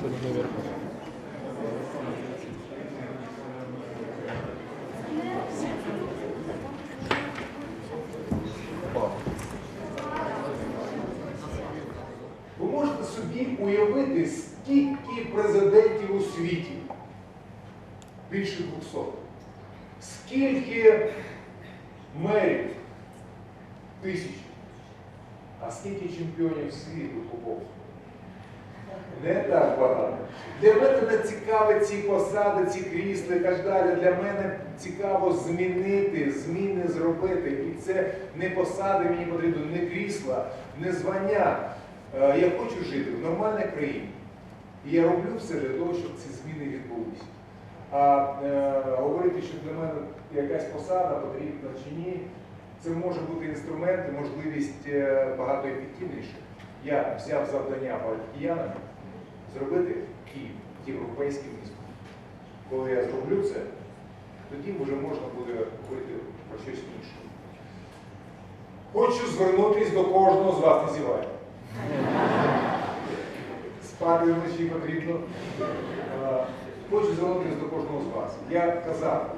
наверху. Ви можете собі уявити, скільки президентів у світі? Більше 200. Скільки мерів? Тисяч. А скільки чемпіонів світу по боксу? Не так багато. Для мене не цікаві ці посади, ці крісла і так далі. Для мене цікаво змінити, зміни зробити. І це не посади мені потрібно, не крісла, не звання. Е, Я хочу жити в нормальній країні. І я роблю все для того, щоб ці зміни відбулися. А е, говорити, що для мене якась посада потрібна чи ні, це може бути інструмент, і можливість е, багато ефективніше. Я взяв завдання киянами зробити Київ європейським містом. Коли я зроблю це, тоді вже можна буде говорити про щось інше. Хочу звернутися до кожного з вас, не зівайте. Спати вночі потрібно. Хочу звернутися до кожного з вас. Я казав,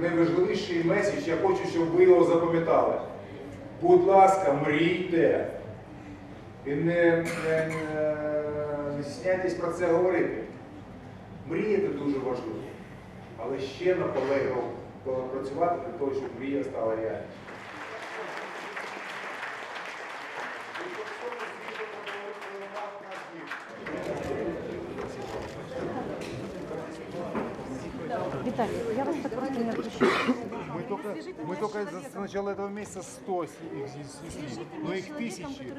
найважливіший меседж, я хочу, щоб ви його запам'ятали. Будь ласка, мрійте. І не, не, не стісняйтесь про це говорити. Мріяти дуже важливо. Але ще наполегливо працювати для того, щоб мрія стала реальністю. Виталий, я вас так просто не отпущу. Мы только, мы только за- с начала этого месяца 100 с- их здесь снесли, но их тысячи.